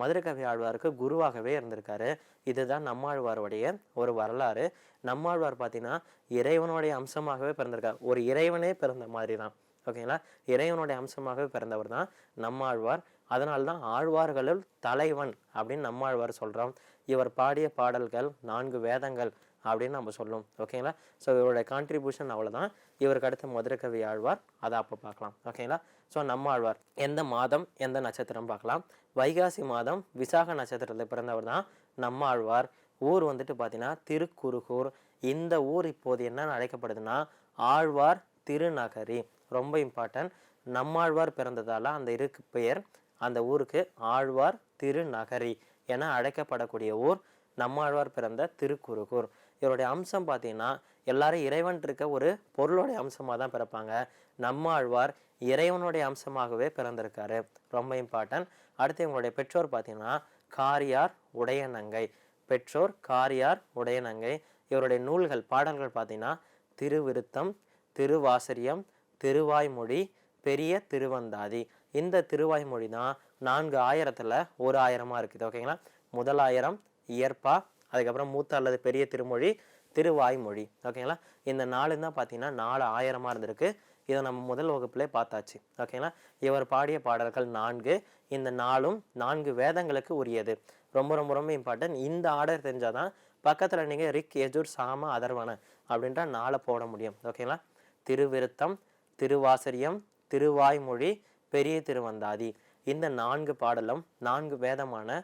மதுரகவி ஆழ்வாருக்கு குருவாகவே இருந்திருக்காரு. இதுதான் நம்மாழ்வாருடைய ஒரு வரலாறு. நம்மாழ்வார் பார்த்தீங்கன்னா இறைவனுடைய அம்சமாகவே பிறந்திருக்கார். ஒரு இறைவனே பிறந்த மாதிரி தான் ஓகேங்களா? இறைவனுடைய அம்சமாகவே பிறந்தவர் தான் நம்மாழ்வார். அதனால தான் ஆழ்வார்களுள் தலைவன் அப்படின்னு நம்மாழ்வார் சொல்கிறோம் இவர் பாடிய பாடல்கள் நான்கு வேதங்கள் அப்படின்னு நம்ம சொல்லும். ஓகேங்களா? ஸோ இவருடைய கான்ட்ரிபியூஷன் அவ்வளோதான் இவருக்கு அடுத்த மதுரகவி ஆழ்வார். அதை அப்போ பார்க்கலாம். ஓகேங்களா? ஸோ நம்மாழ்வார் எந்த மாதம் எந்த நட்சத்திரம் பார்க்கலாம். வைகாசி மாதம் விசாக நட்சத்திரத்தில் பிறந்தவர் தான் நம்மாழ்வார். ஊர் வந்துட்டு பார்த்தீங்கன்னா திருக்குறுகூர் இந்த ஊர் இப்போது என்ன அழைக்கப்படுதுன்னா ஆழ்வார் திருநகரி. ரொம்ப இம்பார்ட்டன்ட் நம்மாழ்வார் பிறந்ததால் அந்த இருக்கு பெயர். அந்த ஊருக்கு ஆழ்வார் திருநகரி என அழைக்கப்படக்கூடிய ஊர். நம்மாழ்வார் பிறந்த திருக்குறுகூர் இவருடைய அம்சம் பார்த்தீங்கன்னா எல்லாரும் இறைவன் இருக்க ஒரு பொருளுடைய அம்சமாக தான் பிறப்பாங்க. நம்மாழ்வார் இறைவனுடைய அம்சமாகவே பிறந்திருக்காரு. ரொம்ப இம்பார்ட்டன்ட் அடுத்து இவங்களுடைய பெற்றோர் பார்த்தீங்கன்னா காரியார் உடையநங்கை. பெற்றோர் காரியார் உடையநங்கை. இவருடைய நூல்கள் பாடல்கள் பார்த்தீங்கன்னா திருவிருத்தம் திருவாசரியம் திருவாய்மொழி பெரிய திருவந்தாதி. இந்த திருவாய்மொழி தான் நான்கு ஆயிரத்தில் ஒரு ஆயிரமாக இருக்குது. ஓகேங்களா? முதலாயிரம் இயற்பா அதுக்கப்புறம் மூத்த அல்லது பெரிய திருமொழி திருவாய்மொழி. ஓகேங்களா இந்த நாலு தான் பார்த்தீங்கன்னா நாலு ஆயிரமாக இருந்திருக்கு. இதை நம்ம முதல் வகுப்புலே பார்த்தாச்சு. ஓகேங்களா இவர் பாடிய பாடல்கள் நான்கு. இந்த நாளும் நான்கு வேதங்களுக்கு உரியது. ரொம்ப ரொம்ப ரொம்ப இம்பார்ட்டன்ட் இந்த ஆர்டர் தெரிஞ்சாதான் பக்கத்தில் நீங்கள் ரிக் எஜூர் சாம அதர்வன அப்படின்ற நாளை போட முடியும். ஓகேங்களா திருவிருத்தம் திருவாசரியம் திருவாய்மொழி பெரிய திருவந்தாதி. இந்த நான்கு பாடலும் நான்கு வேதமான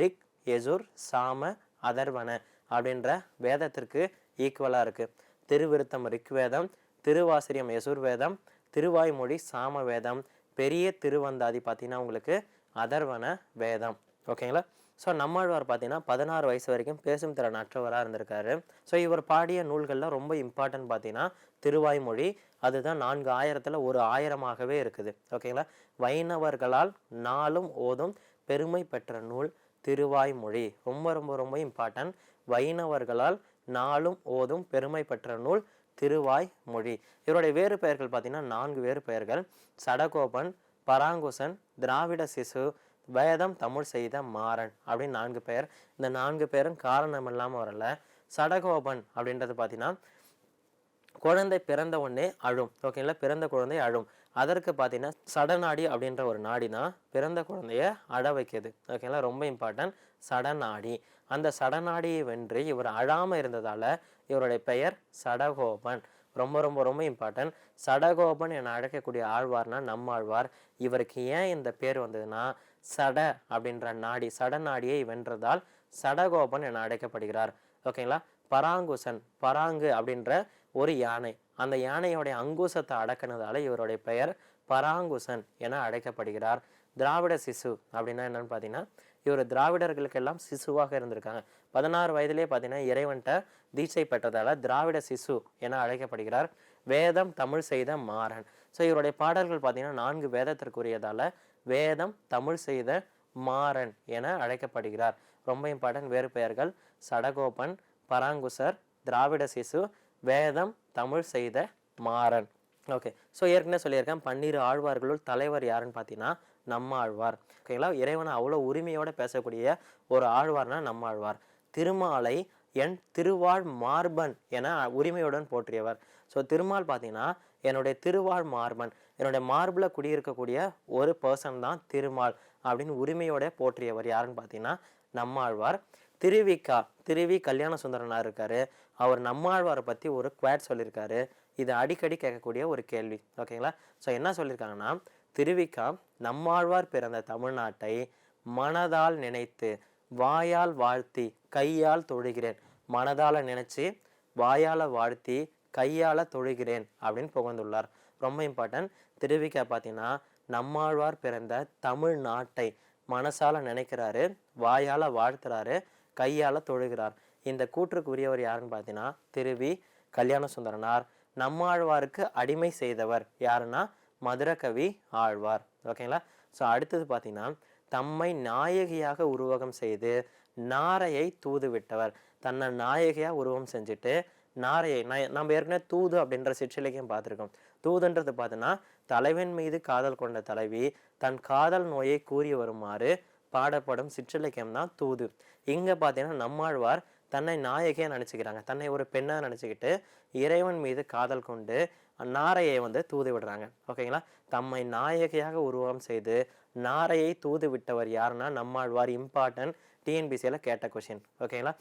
ரிக் எசுர் சாம அதர்வன அப்படின்ற வேதத்திற்கு ஈக்குவலாக இருக்குது திருவிருத்தம் ரிக்வேதம் திருவாசிரியம் யசுர்வேதம் திருவாய்மொழி சாம வேதம் பெரிய திருவந்தாதி பார்த்தீங்கன்னா உங்களுக்கு அதர்வன வேதம். ஓகேங்களா ஸோ நம்மாழ்வார் பார்த்தீங்கன்னா பதினாறு வயசு வரைக்கும் பேசும் திறன் அற்றவராக இருந்திருக்காரு. ஸோ இவர் பாடிய நூல்களில் ரொம்ப இம்பார்ட்டன்ட் பார்த்தீங்கன்னா திருவாய்மொழி அதுதான் நான்கு ஆயிரத்தில் ஒரு ஆயிரமாகவே இருக்குது. ஓகேங்களா வைணவர்களால் நாளும் ஓதும் பெருமை பெற்ற நூல் திருவாய்மொழி. ரொம்ப ரொம்ப ரொம்ப இம்பார்ட்டன்ட் வைணவர்களால் நாளும் ஓதும் பெருமை பெற்ற நூல் திருவாய்மொழி. இவருடைய வேறு பெயர்கள் பார்த்திங்கன்னா நான்கு வேறு பெயர்கள். சடகோபன் பராங்குசன் திராவிட சிசு வேதம் தமிழ் செய்த மாறன் அப்படின்னு நான்கு பெயர். இந்த நான்கு பேரும் காரணம் இல்லாமல் வரல. சடகோபன் அப்படின்றது பார்த்தீங்கன்னா குழந்தை பிறந்த உடனே அழும். ஓகேங்களா? பிறந்த குழந்தை அழும். அதற்கு பார்த்தீங்கன்னா சடநாடி அப்படின்ற ஒரு நாடி தான் பிறந்த குழந்தைய அழ வைக்குது ஓகேங்களா ரொம்ப இம்பார்ட்டன்ட் சடநாடி. அந்த சடநாடியை வென்று இவர் அழாமல் இருந்ததால் இவருடைய பெயர் சடகோபன். ரொம்ப ரொம்ப ரொம்ப இம்பார்ட்டன்ட் சடகோபன் என அழைக்கக்கூடிய ஆழ்வார்னா நம்மாழ்வார். இவருக்கு ஏன் இந்த பேர் வந்ததுன்னா சட அப்படின்ற நாடி சடநாடியை வென்றதால் சடகோபன் என அழைக்கப்படுகிறார். ஓகேங்களா பராங்குசன் பராங்கு அப்படின்ற ஒரு யானை. அந்த யானையோடைய அங்குசத்தை அடக்கினதால இவருடைய பெயர் பராங்குசன் என அழைக்கப்படுகிறார். திராவிட சிசு அப்படின்னா என்னன்னு பார்த்தீங்கன்னா இவர் திராவிடர்களுக்கெல்லாம் சிசுவாக இருந்திருக்காங்க. பதினாறு வயதிலே பார்த்தீங்கன்னா இறைவன்கிட்ட தீட்சை பெற்றதால திராவிட சிசு என அழைக்கப்படுகிறார். வேதம் தமிழ் செய்த மாறன். ஸோ இவருடைய பாடல்கள் பார்த்தீங்கன்னா நான்கு வேதத்திற்குரியதால வேதம் தமிழ் செய்த மாறன் என அழைக்கப்படுகிறார். ரொம்ப இம்பார்ட்டன்ட் வேறு பெயர்கள். சடகோபன் பராங்குசர் திராவிட சிசு வேதம் தமிழ் செய்த மாறன். ஓகே ஸோ ஏற்கனவே சொல்லியிருக்கேன் பன்னிரு ஆழ்வார்களுள் தலைவர் யாருன்னு பார்த்தீங்கன்னா நம்ம ஆழ்வார் ஓகேங்களா இறைவனை அவ்வளோ உரிமையோடு பேசக்கூடிய ஒரு ஆழ்வார்னா நம்ம ஆழ்வார் திருமாலை என் திருவாழ் மார்பன் என உரிமையுடன் போற்றியவர். ஸோ திருமால் பார்த்தீங்கன்னா என்னுடைய திருவாழ் மார்பன். என்னுடைய மார்பில் குடியிருக்கக்கூடிய ஒரு பர்சன் தான் திருமால் அப்படின்னு உரிமையோட போற்றியவர் யாருன்னு பார்த்தீங்கன்னா நம்மாழ்வார். திருவிக்கா திருவி கல்யாண சுந்தரனாக இருக்கார். அவர் நம்மாழ்வாரை பற்றி ஒரு குவாட் சொல்லியிருக்காரு இது அடிக்கடி கேட்கக்கூடிய ஒரு கேள்வி. ஓகேங்களா ஸோ என்ன சொல்லியிருக்காங்கன்னா திருவிக்கா நம்மாழ்வார் பிறந்த தமிழ்நாட்டை மனதால் நினைத்து வாயால் வாழ்த்தி கையால் தொழுகிறேன். மனதால் நினைச்சு வாயால் வாழ்த்தி கையால் தொழுகிறேன் அப்படின்னு புகழ்ந்துள்ளார். ரொம்ப இம்பார்ட்டன்ட் திருவிக்கா பார்த்தீங்கன்னா நம்மாழ்வார் பிறந்த தமிழ்நாட்டை மனசால் நினைக்கிறாரு வாயால் வாழ்த்துறாரு கையால் தொழுகிறார். இந்த கூற்றுக்கு உரியவர் யாருன்னு பார்த்தீங்கன்னா திருவி கல்யாண சுந்தரனார் நம்மாழ்வாருக்கு அடிமை செய்தவர் யாருன்னா மதுரகவி ஆழ்வார். ஓகேங்களா? ஸோ அடுத்தது பார்த்தீங்கன்னா தம்மை நாயகியாக உருவகம் செய்து நாரையை தூது விட்டவர். தன்னை நாயகியாக உருவம் செஞ்சுட்டு நாரையை ந- நம்ம ஏற்கனவே தூது அப்படின்ற சிற்றிலக்கியம் பார்த்துருக்கோம். தூதுன்றது பார்த்தோன்னா தலைவன் மீது காதல் கொண்ட தலைவி தன் காதல் நோயை கூறி வருமாறு பாடப்படும் சிற்றிலக்கியம் தான் தூது. இங்கே பார்த்தீங்கன்னா நம்மாழ்வார் தன்னை நாயகியாக நினச்சிக்கிறாங்க. தன்னை ஒரு பெண்ணாக நினச்சிக்கிட்டு இறைவன் மீது காதல் கொண்டு நாரையை வந்து தூது விடுறாங்க. ஓகேங்களா? தம்மை நாயகியாக உருவம் செய்து நாரையை தூது விட்டவர் யாருன்னா நம்மாழ்வார் இம்பார்ட்டன்ட் டிஎன்பிசியில் கேட்ட கொஷின் ஓகேங்களா?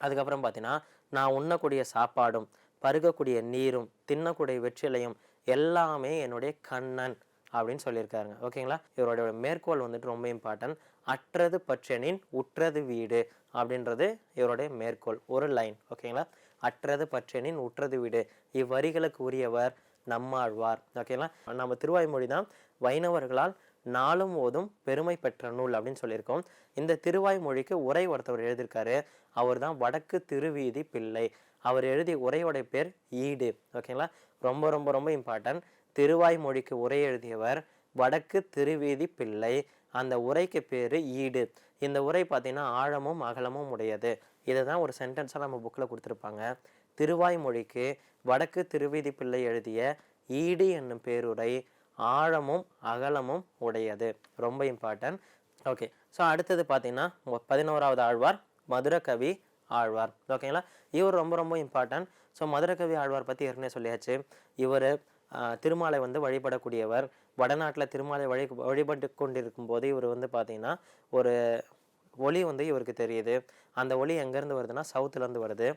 அதுக்கப்புறம் பார்த்தீங்கன்னா நான் உண்ணக்கூடிய சாப்பாடும் பருகக்கூடிய நீரும் தின்னக்கூடிய வெற்றிலையும் எல்லாமே என்னுடைய கண்ணன். அப்படின்னு சொல்லியிருக்காருங்க. ஓகேங்களா? இவருடைய மேற்கோள் வந்துட்டு ரொம்ப இம்பார்ட்டன்ட் அற்றது பற்றனின் உற்றது வீடு அப்படின்றது இவருடைய மேற்கோள். ஒரு லைன் ஓகேங்களா? அற்றது பற்றனின் உற்றது வீடு. இவ்வரிகளுக்கு உரியவர் நம்மாழ்வார். ஓகேங்களா? நம்ம திருவாய்மொழி தான் வைணவர்களால் நாளும் ஓதும் பெருமை பெற்ற நூல் அப்படின்னு சொல்லியிருக்கோம். இந்த திருவாய்மொழிக்கு உரை ஒருத்தவர் எழுதியிருக்காரு. அவர் தான் வடக்கு திருவீதி பிள்ளை. அவர் எழுதிய உரையோடைய பேர் ஈடு. ஓகேங்களா? ரொம்ப ரொம்ப ரொம்ப இம்பார்ட்டன்ட் திருவாய்மொழிக்கு உரை எழுதியவர் வடக்கு திருவீதி பிள்ளை. அந்த உரைக்கு பேர் ஈடு. இந்த உரை பார்த்திங்கன்னா ஆழமும் அகலமும் உடையது. இதுதான் ஒரு சென்டென்ஸாக நம்ம புக்கில் கொடுத்துருப்பாங்க. திருவாய்மொழிக்கு வடக்கு திருவீதி பிள்ளை எழுதிய ஈடு என்னும் பேருரை ஆழமும் அகலமும் உடையது. ரொம்ப இம்பார்ட்டன்ட் ஓகே ஸோ அடுத்தது பார்த்திங்கன்னா பதினோராவது ஆழ்வார் மதுரகவி ஆழ்வார். ஓகேங்களா இவர் ரொம்ப ரொம்ப இம்பார்ட்டன்ட் ஸோ மதுரகவி ஆழ்வார் பற்றி ஏற்கனவே சொல்லியாச்சு. இவர் திருமாலை வந்து வழிபடக்கூடியவர். வடநாட்டில் திருமாலை வழி வழிபட்டு கொண்டிருக்கும் போது இவர் வந்து பார்த்தீங்கன்னா ஒரு ஒளி வந்து இவருக்கு தெரியுது. அந்த ஒளி எங்கேருந்து வருதுன்னா சவுத்துலேருந்து வருது.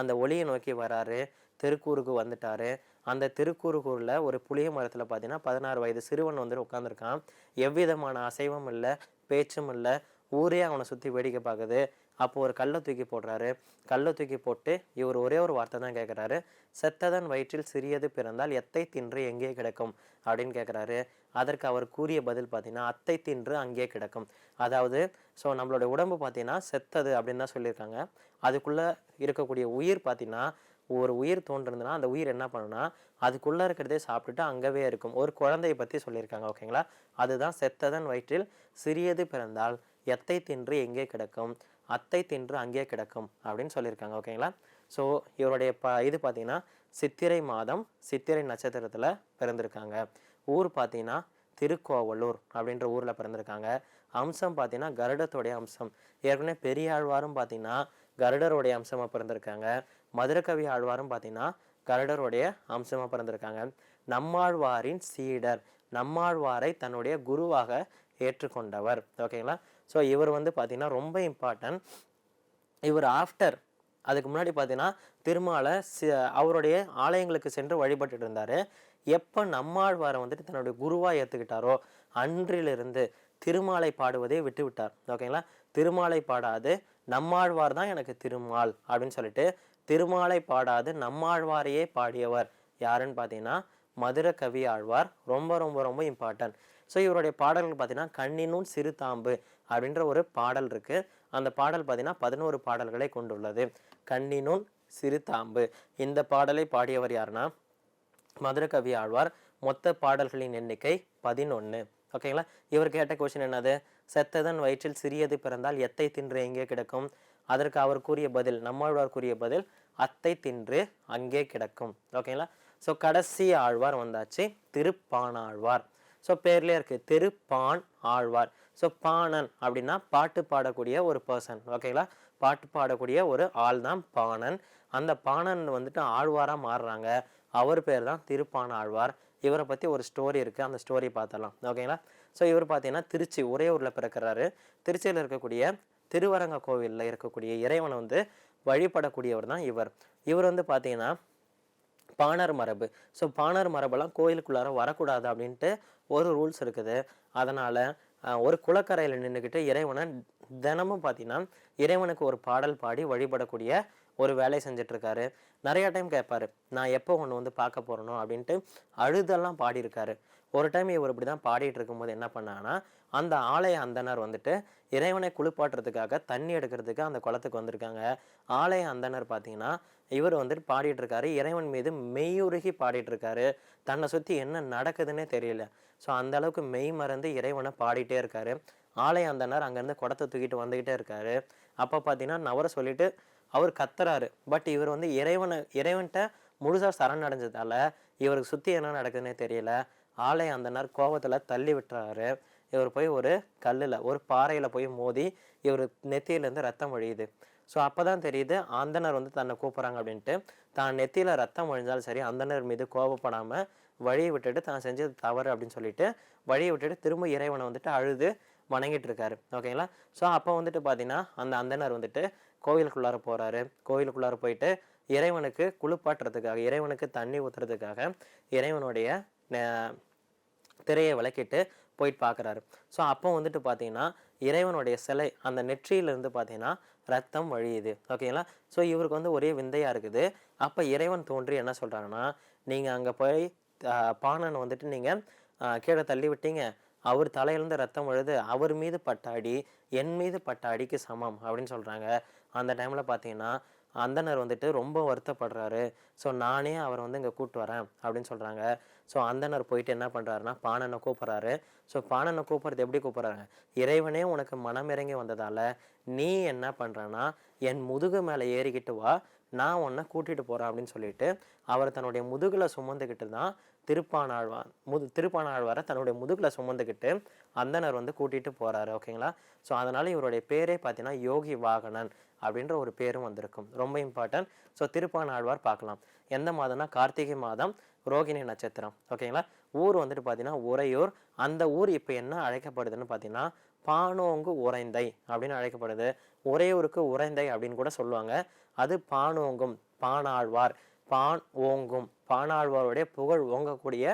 அந்த ஒளியை நோக்கி வராரு. திருக்கூருக்கு வந்துட்டாரு. அந்த திருக்கூருக்கூரில் ஒரு புளிய மரத்தில் பார்த்தீங்கன்னா பதினாறு வயது சிறுவன் வந்து உட்காந்துருக்கான் எவ்விதமான அசைவும் இல்லை பேச்சும் இல்லை. ஊரே அவனை சுற்றி வேடிக்கை பார்க்குது அப்போது ஒரு கல்லை தூக்கி போடுறாரு. கல்லை தூக்கி போட்டு இவர் ஒரே ஒரு வார்த்தை தான் கேட்குறாரு செத்ததன் வயிற்றில் சிறியது பிறந்தால் எத்தை தின்று எங்கே கிடக்கும்? அப்படின்னு கேட்குறாரு அதற்கு அவர் கூறிய பதில் பார்த்தீங்கன்னா அத்தை தின்று அங்கே கிடக்கும். அதாவது ஸோ நம்மளோட உடம்பு பார்த்தீங்கன்னா செத்தது அப்படின்னு தான் சொல்லியிருக்காங்க. அதுக்குள்ளே இருக்கக்கூடிய உயிர் பார்த்தீங்கன்னா ஒரு உயிர் தோன்றுறதுன்னா அந்த உயிர் என்ன பண்ணுன்னா அதுக்குள்ளே இருக்கிறதே சாப்பிட்டுட்டு அங்கவே இருக்கும். ஒரு குழந்தையை பற்றி சொல்லியிருக்காங்க ஓகேங்களா அதுதான் செத்ததன் வயிற்றில் சிறியது பிறந்தால் எத்தை தின்று எங்கே கிடக்கும்? அத்தை தின்று அங்கே கிடக்கும் அப்படின்னு சொல்லியிருக்காங்க ஓகேங்களா? ஸோ இவருடைய ப இது பார்த்தீங்கன்னா சித்திரை மாதம் சித்திரை நட்சத்திரத்தில் பிறந்திருக்காங்க. ஊர் பார்த்தீங்கன்னா திருக்கோவலூர் அப்படின்ற ஊரில் பிறந்திருக்காங்க. அம்சம் பார்த்தீங்கன்னா கருடத்துடைய அம்சம். ஏற்கனவே பெரியாழ்வாரும் பார்த்தீங்கன்னா கருடருடைய அம்சமாக பிறந்திருக்காங்க. மதுரகவி ஆழ்வாரும் பார்த்தீங்கன்னா கருடருடைய அம்சமாக பிறந்திருக்காங்க. நம்மாழ்வாரின் சீடர் நம்மாழ்வாரை தன்னுடைய குருவாக ஏற்றுக்கொண்டவர் ஓகேங்களா? ஸோ இவர் வந்து பார்த்திங்கன்னா ரொம்ப இம்பார்ட்டன்ட் இவர் ஆஃப்டர் அதுக்கு முன்னாடி பார்த்தீங்கன்னா திருமாலை சி அவருடைய ஆலயங்களுக்கு சென்று வழிபட்டுட்டு இருந்தார். எப்போ நம்மாழ்வாரை வந்துட்டு தன்னுடைய குருவாக ஏற்றுக்கிட்டாரோ அன்றிலிருந்து திருமாலை பாடுவதே விட்டு விட்டார். ஓகேங்களா திருமாலை பாடாது நம்மாழ்வார் தான் எனக்கு திருமால் அப்படின்னு சொல்லிட்டு திருமாலை பாடாது நம்மாழ்வாரையே பாடியவர் யாருன்னு பார்த்தீங்கன்னா மதுர கவி ஆழ்வார். ரொம்ப ரொம்ப ரொம்ப இம்பார்ட்டன்ட் ஸோ இவருடைய பாடல்கள் பார்த்தீங்கன்னா கண்ணினும் சிறுதாம்பு அப்படின்ற ஒரு பாடல் இருக்குது அந்த பாடல் பார்த்தீங்கன்னா பதினோரு பாடல்களை கொண்டுள்ளது. கண்ணினும் சிறுதாம்பு இந்த பாடலை பாடியவர் யாருன்னா? மதுரகவி ஆழ்வார். மொத்த பாடல்களின் எண்ணிக்கை பதினொன்று ஓகேங்களா இவர் கேட்ட கொஷின் என்னது? செத்ததன் வயிற்றில் சிறியது பிறந்தால் எத்தை தின்று எங்கே கிடக்கும்? அதற்கு அவர் கூறிய பதில் நம்மாழ்வார் கூறிய பதில் அத்தை தின்று அங்கே கிடக்கும். ஓகேங்களா ஸோ கடைசி ஆழ்வார் வந்தாச்சு திருப்பானாழ்வார். ஸோ பேர்லேயே இருக்கு. திருப்பான் ஆழ்வார். ஸோ பாணன் அப்படின்னா பாட்டு பாடக்கூடிய ஒரு பர்சன் ஓகேங்களா பாட்டு பாடக்கூடிய ஒரு ஆள் தான் பாணன். அந்த பாணன் வந்துட்டு ஆழ்வாராக மாறுறாங்க. அவர் பேர் தான் திருப்பான ஆழ்வார். இவரை பற்றி ஒரு ஸ்டோரி இருக்குது அந்த ஸ்டோரி பார்த்தலாம் ஓகேங்களா ஸோ இவர் பார்த்தீங்கன்னா திருச்சி ஒரே ஊரில் பிறக்கிறாரு. திருச்சியில் இருக்கக்கூடிய திருவரங்க கோவிலில் இருக்கக்கூடிய இறைவனை வந்து வழிபடக்கூடியவர் தான் இவர். இவர் வந்து பார்த்தீங்கன்னா பாணர் மரபு. ஸோ பாணர் மரபெல்லாம் கோயிலுக்குள்ளார வரக்கூடாது அப்படின்ட்டு ஒரு ரூல்ஸ் இருக்குது. அதனால் ஒரு குளக்கரையில் நின்றுக்கிட்டு இறைவனை தினமும் பார்த்தீங்கன்னா இறைவனுக்கு ஒரு பாடல் பாடி வழிபடக்கூடிய ஒரு வேலையை செஞ்சிட்ருக்காரு. நிறையா டைம் கேட்பாரு நான் எப்போ ஒன்று வந்து பார்க்க போகிறனோ அப்படின்ட்டு அழுதெல்லாம் பாடியிருக்காரு. ஒரு டைம் இவர் இப்படி தான் பாடிட்டு இருக்கும்போது என்ன பண்ணாங்கன்னா அந்த ஆலய அந்தனர் வந்துட்டு இறைவனை குளிப்பாட்டுறதுக்காக தண்ணி எடுக்கிறதுக்கு அந்த குளத்துக்கு வந்திருக்காங்க. ஆலய அந்தனர் பார்த்தீங்கன்னா இவர் வந்துட்டு பாடிட்டு இருக்காரு. இறைவன் மீது மெய்யுருகி பாடிட்டு இருக்காரு. தன்னை சுற்றி என்ன நடக்குதுன்னே தெரியல. ஸோ அந்த அளவுக்கு மெய் மறந்து இறைவனை பாடிட்டே இருக்காரு. ஆலய அந்தனர் அங்கேருந்து குடத்தை தூக்கிட்டு வந்துக்கிட்டே இருக்காரு. அப்போ பார்த்தீங்கன்னா நவர சொல்லிட்டு அவர் கத்துறாரு. பட் இவர் வந்து இறைவனை இறைவன்கிட்ட முழுசாக சரணடைஞ்சதால இவருக்கு சுற்றி என்ன நடக்குதுன்னே தெரியல. ஆலய அந்தனர் கோவத்தில் தள்ளி விட்டுறாரு. இவர் போய் ஒரு கல்லில் ஒரு பாறையில் போய் மோதி இவர் நெத்தியிலேருந்து ரத்தம் வழியுது. ஸோ அப்போ தான் தெரியுது அந்தனர் வந்து தன்னை கூப்பிட்றாங்க அப்படின்ட்டு. தான் நெத்தியில் ரத்தம் வழிஞ்சாலும் சரி அந்தனர் மீது கோபப்படாமல் வழியை விட்டுட்டு தான் செஞ்சது தவறு அப்படின்னு சொல்லிட்டு வழியை விட்டுட்டு திரும்ப இறைவனை வந்துட்டு அழுது வணங்கிட்டு இருக்காரு. ஓகேங்களா ஸோ அப்போ வந்துட்டு பார்த்தீங்கன்னா அந்த அந்தனர் வந்துட்டு கோவிலுக்குள்ளார போகிறாரு கோவிலுக்குள்ளார போயிட்டு இறைவனுக்கு குளிப்பாட்டுறதுக்காக இறைவனுக்கு தண்ணி ஊற்றுறதுக்காக இறைவனுடைய திரையை விளக்கிட்டு போயிட்டு பார்க்குறாரு ஸோ அப்போ வந்துட்டு பார்த்தீங்கன்னா இறைவனுடைய சிலை அந்த நெற்றியிலேருந்து பார்த்தீங்கன்னா ரத்தம் வழியுது. ஓகேங்களா ஸோ இவருக்கு வந்து ஒரே விந்தையாக இருக்குது. அப்போ இறைவன் தோன்றி என்ன சொல்கிறாங்கன்னா நீங்கள் அங்கே போய் பானனை வந்துட்டு நீங்கள் கீழே தள்ளி விட்டீங்க. அவர் தலையிலேருந்து ரத்தம் விழுது அவர் மீது பட்டாடி என் மீது பட்ட அடிக்கு சமம். அப்படின்னு சொல்கிறாங்க அந்த டைமில் பார்த்தீங்கன்னா அந்தனர் வந்துட்டு ரொம்ப வருத்தப்படுறாரு. ஸோ நானே அவரை வந்து இங்கே கூப்பிட்டு வரேன் அப்படின்னு சொல்கிறாங்க ஸோ அந்தனர் போயிட்டு என்ன பண்ணுறாருன்னா பாணனை கூப்பிட்றாரு ஸோ பாணனை கூப்பிட்றது எப்படி கூப்பிட்றாங்க இறைவனே உனக்கு மனமிறங்கி வந்ததால் நீ என்ன பண்ணுறன்னா என் முதுகு மேலே ஏறிக்கிட்டு வா. நான் உன்னை கூட்டிகிட்டு போகிறேன் அப்படின்னு சொல்லிட்டு அவர் தன்னுடைய முதுகில் சுமந்துக்கிட்டு தான் திருப்பானாழ்வார் முது திருப்பானாழ்வாரை தன்னுடைய முதுகில் சுமந்துக்கிட்டு அந்தனர் வந்து கூட்டிகிட்டு போகிறாரு ஓகேங்களா? ஸோ அதனால் இவருடைய பேரே பார்த்தீங்கன்னா யோகி வாகனன் அப்படின்ற ஒரு பேரும் வந்திருக்கும். ரொம்ப இம்பார்ட்டன்ட் ஸோ திருப்பானாழ்வார் பார்க்கலாம். எந்த மாதம்னா? கார்த்திகை மாதம் ரோகிணி நட்சத்திரம். ஓகேங்களா ஊர் வந்துட்டு பார்த்தீங்கன்னா உறையூர். அந்த ஊர் இப்போ என்ன அழைக்கப்படுதுன்னு பார்த்தீங்கன்னா பானோங்கு உறைந்தை அப்படின்னு அழைக்கப்படுது. உறையூருக்கு உறைந்தை அப்படின்னு கூட சொல்லுவாங்க. அது பானோங்கும் பானாழ்வார். பான் ஓங்கும். பானாழ்வாருடைய புகழ் ஓங்கக்கூடிய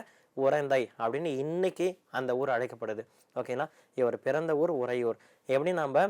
உறைந்தை அப்படின்னு இன்னைக்கு அந்த ஊர் அழைக்கப்படுது. ஓகேங்களா இவர் பிறந்த ஊர் உறையூர். எப்படி நம்ம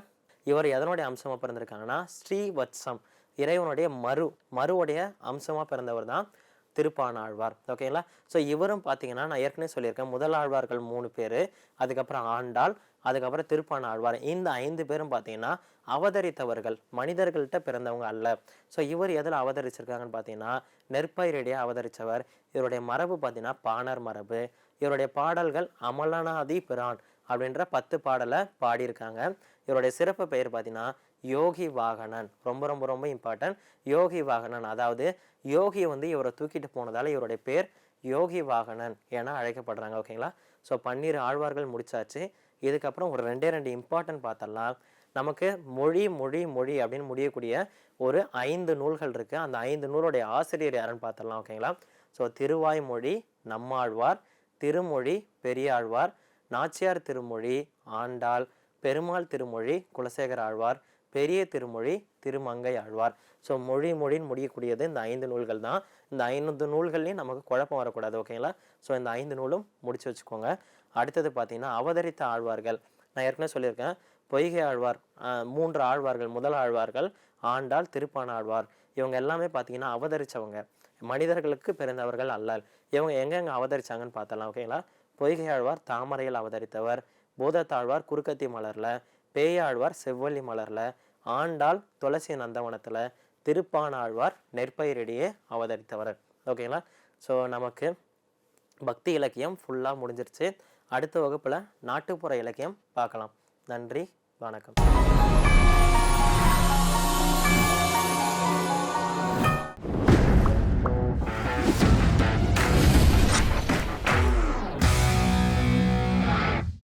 இவர் எதனுடைய அம்சமாக பிறந்திருக்காங்கன்னா ஸ்ரீவத்சம் இறைவனுடைய மறு மறுவுடைய அம்சமாக பிறந்தவர் தான் திருப்பானாழ்வார் ஓகேங்களா ஸோ இவரும் பார்த்தீங்கன்னா நான் ஏற்கனவே சொல்லியிருக்கேன் முதல் ஆழ்வார்கள் மூணு பேர் அதுக்கப்புறம் ஆண்டாள் அதுக்கப்புறம் திருப்பானாழ்வார். இந்த ஐந்து பேரும் பார்த்தீங்கன்னா அவதரித்தவர்கள் மனிதர்கள்ட்ட பிறந்தவங்க அல்ல. ஸோ இவர் எதில் அவதரிச்சிருக்காங்கன்னு பார்த்தீங்கன்னா நெற்பயிரிடையே அவதரித்தவர் இவருடைய மரபு பார்த்தீங்கன்னா பாணர் மரபு இவருடைய பாடல்கள் அமலனாதி பிரான். அப்படின்ற பத்து பாடலை பாடியிருக்காங்க. இவருடைய சிறப்பு பெயர் பார்த்தீங்கன்னா யோகி வாகனன். ரொம்ப ரொம்ப ரொம்ப இம்பார்ட்டன்ட் யோகி வாகனன். அதாவது யோகி வந்து இவரை தூக்கிட்டு போனதால் இவருடைய பேர் யோகி வாகனன் என அழைக்கப்படுறாங்க ஓகேங்களா ஸோ பன்னீர் ஆழ்வார்கள் முடிச்சாச்சு. இதுக்கப்புறம் ஒரு ரெண்டே ரெண்டு இம்பார்ட்டன்ட் பார்த்தலாம் நமக்கு மொழி மொழி மொழி அப்படின்னு முடியக்கூடிய ஒரு ஐந்து நூல்கள் இருக்குது அந்த ஐந்து நூலுடைய ஆசிரியர் யாருன்னு பார்த்தலாம் ஓகேங்களா ஸோ திருவாய்மொழி நம்மாழ்வார் திருமொழி பெரியாழ்வார் நாச்சியார் திருமொழி ஆண்டாள் பெருமாள் திருமொழி குலசேகர ஆழ்வார் பெரிய திருமொழி திருமங்கை ஆழ்வார். ஸோ மொழி மொழின்னு முடியக்கூடியது இந்த ஐந்து நூல்கள் தான். இந்த ஐந்து நூல்கள்லையும் நமக்கு குழப்பம் வரக்கூடாது ஓகேங்களா ஸோ இந்த ஐந்து நூலும் முடிச்சு வச்சுக்கோங்க. அடுத்தது பார்த்தீங்கன்னா அவதரித்த ஆழ்வார்கள். நான் ஏற்கனவே சொல்லியிருக்கேன். பொய்கை ஆழ்வார் மூன்று ஆழ்வார்கள் முதல் ஆழ்வார்கள் ஆண்டாள் திருப்பான ஆழ்வார். இவங்க எல்லாமே பார்த்தீங்கன்னா அவதரித்தவங்க மனிதர்களுக்கு பிறந்தவர்கள் அல்லல் இவங்க எங்கெங்கே அவதரிச்சாங்கன்னு பார்த்தலாம் ஓகேங்களா பொய்கையாழ்வார் தாமரையில் அவதரித்தவர் பூதத்தாழ்வார் குறுக்கத்தி மலரில் பேயாழ்வார் செவ்வள்ளி மலரில் ஆண்டாள் துளசி நந்தவனத்தில் திருப்பானாழ்வார் நெற்பயிரிடையே அவதரித்தவர். ஓகேங்களா? ஸோ நமக்கு பக்தி இலக்கியம் ஃபுல்லாக முடிஞ்சிருச்சு. அடுத்த வகுப்பில் நாட்டுப்புற இலக்கியம் பார்க்கலாம். நன்றி வணக்கம்.